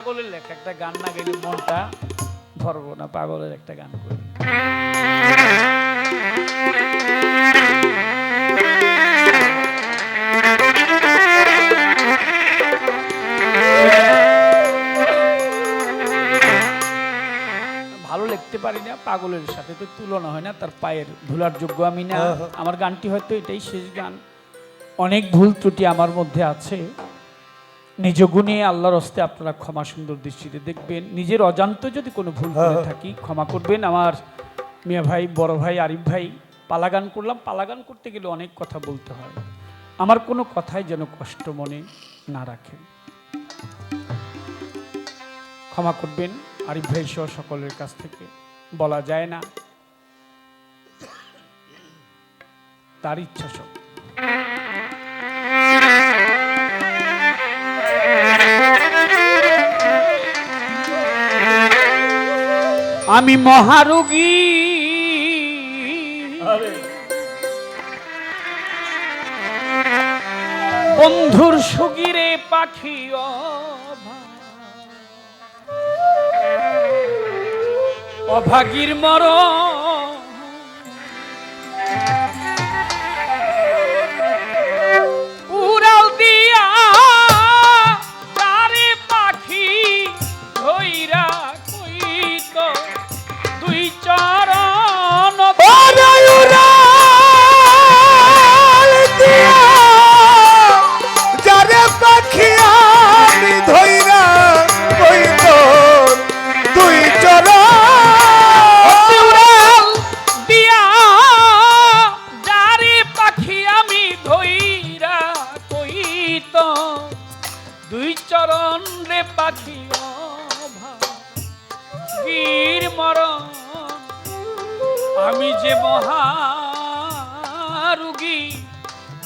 পাগলের লেখা একটা গান না গেলে মনটা ভরবো না পাগলের একটা গান করি। ভালো লিখতে পারি না পাগলের সাথে তো তুলনা হয় না তার পায়ের ধুলার যোগ্য আমি না। আমার গানটি হয়তো এটাই শেষ গান। অনেক ভুল ত্রুটি আমার মধ্যে আছে। নিজ গুণে আল্লাহর হস্তে আপনারা ক্ষমা সুন্দর দৃষ্টিতে দেখবেন। নিজের অজান্ত যদি কোনো ভুল করে থাকি ক্ষমা করবেন। আমার মিয়া ভাই বড় ভাই আরিফ ভাই পালাগান করলাম। পালাগান করতে গেলে অনেক কথা বলতে হয়। আমার কোনো কথাই যেন কষ্ট মনে না রাখে। ক্ষমা করবেন আরিফ ভাই সহ সকলের কাছ থেকে। বলা যায় না। তার ইচ্ছা সব। আমি মহারোগী। বন্ধুর সুগিরে পাখি অভাগীর মর আমি যে মহারুগী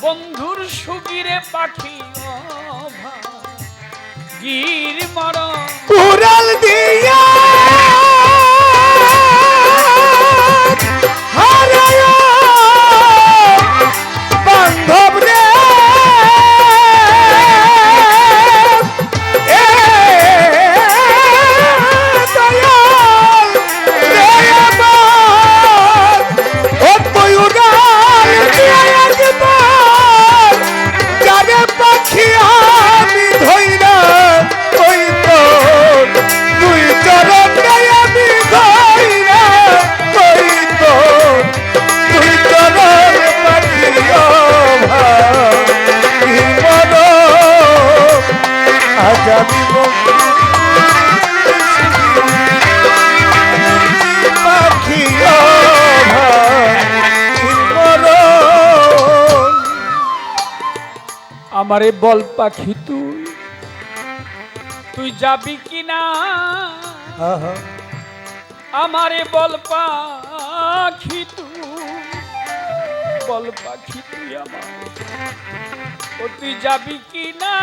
বন্ধুর সুগিরে পাখি গির মর কুড়াল দিয়া আমারে বল পাখি তুই। তুই যাবি কি না? আমারে বল পাখি তুই। বল পাখি তুই আমার। ও তুই যাবি কি না?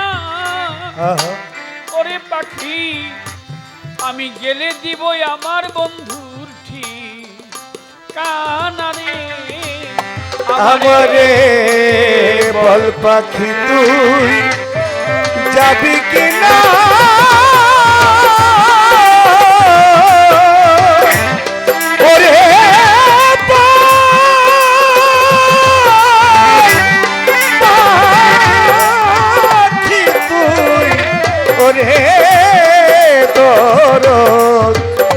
ওরে পাখি আমি গেলে দিব আমার বন্ধুর ঠিক। কানারে আমারে বল পাখি তুই যাবি কি না ওরে পাখি তুই, ওরে তোর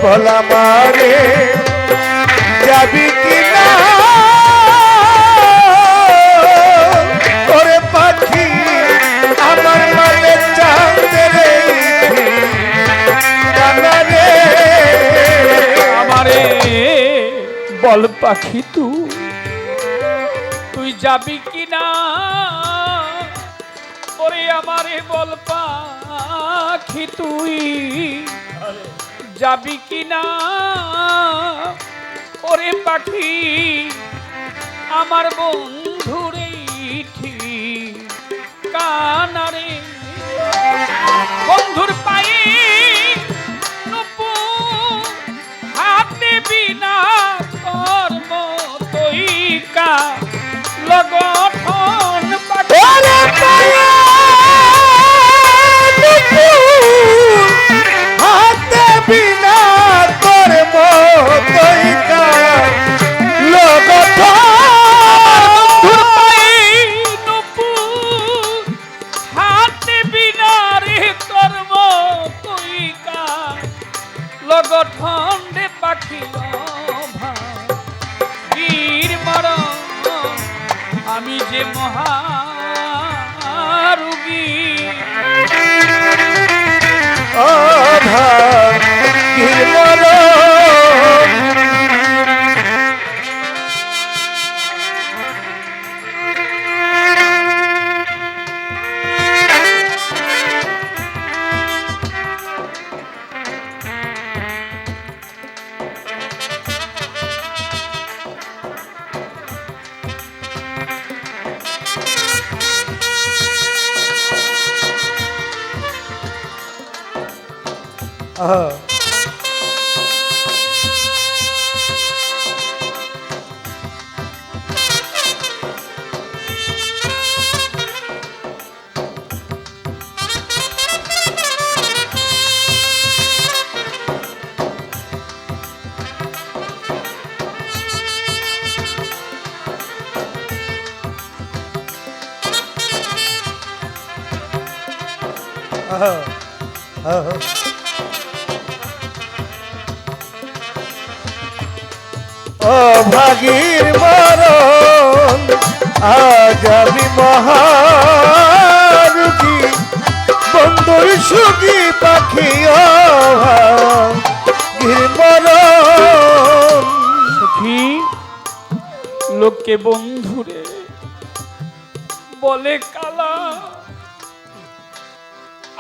বলা মারে যাবি কি পাখি তুই। তুই যাবি কি না? ওরে আমারে বল পাখি তুই। যাবি কি না? ওরে পাখি, আমার বন্ধুরে ঠিক কানারে। বন্ধুর আহা আহা আহা অভাগীর মরণ, আজ আমি মহারুগী। বন্ধুর সুখী পাখি অভাগীর মরণ। সখী লোককে বন্ধুরে বলে কালা।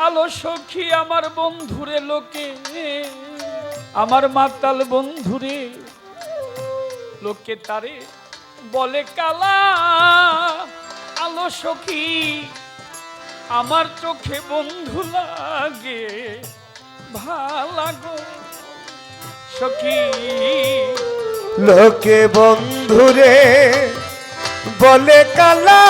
আলো সখী, আমার বন্ধুরে লোকে, আমার মাতাল বন্ধুরে লোকে তারে বলে, কালা, আলো সখী, আমার চোখে বন্ধু লাগে ভালাগো সখী। লোকে বন্ধুরে বলে, কালা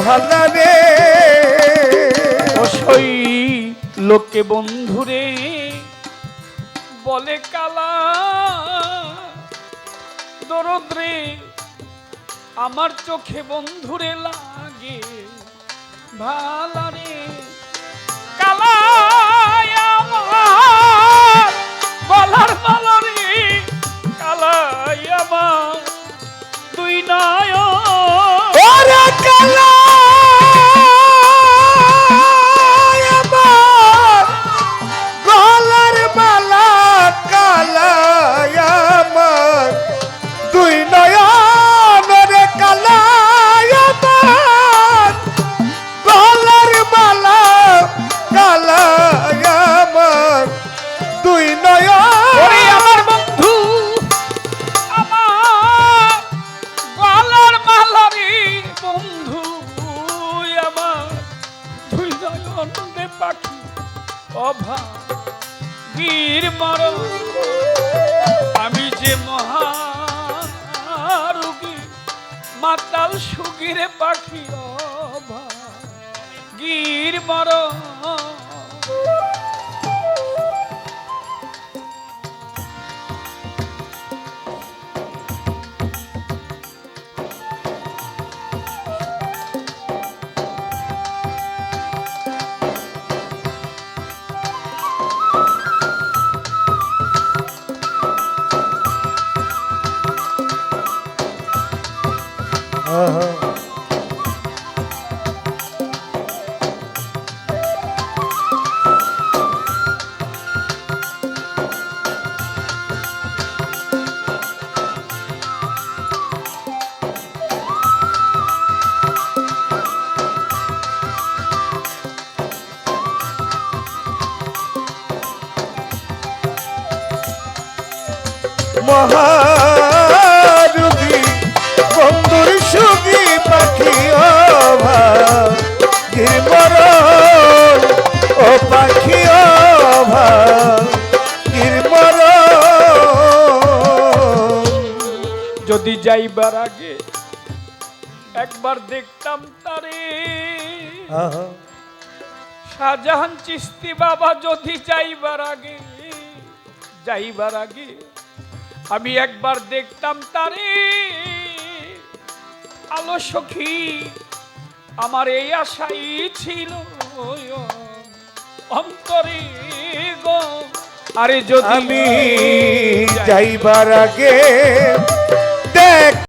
ভালা রে লোকে বন্ধুরে বলে কালা দরদ্রে আমার চোখে বন্ধুরে লাগে কালা বীর মর। আমি যে মহারুগী মাতাল সুগিরে পাখি গির মর। অভারুদি বন্ধুর সুগি পাখি অভাগির ও পাখি অভাগির যদি যাইবার আগে একবার দেখতাম তারে শাহজাহান চিস্তি বাবা যদি যাইবার আগে যাইবার আগে আমি একবার দেখতাম তারে। আলো সখী আমার এই আশাই ছিল। অন্তরে গো আরে যদি আমি যাইবার আগে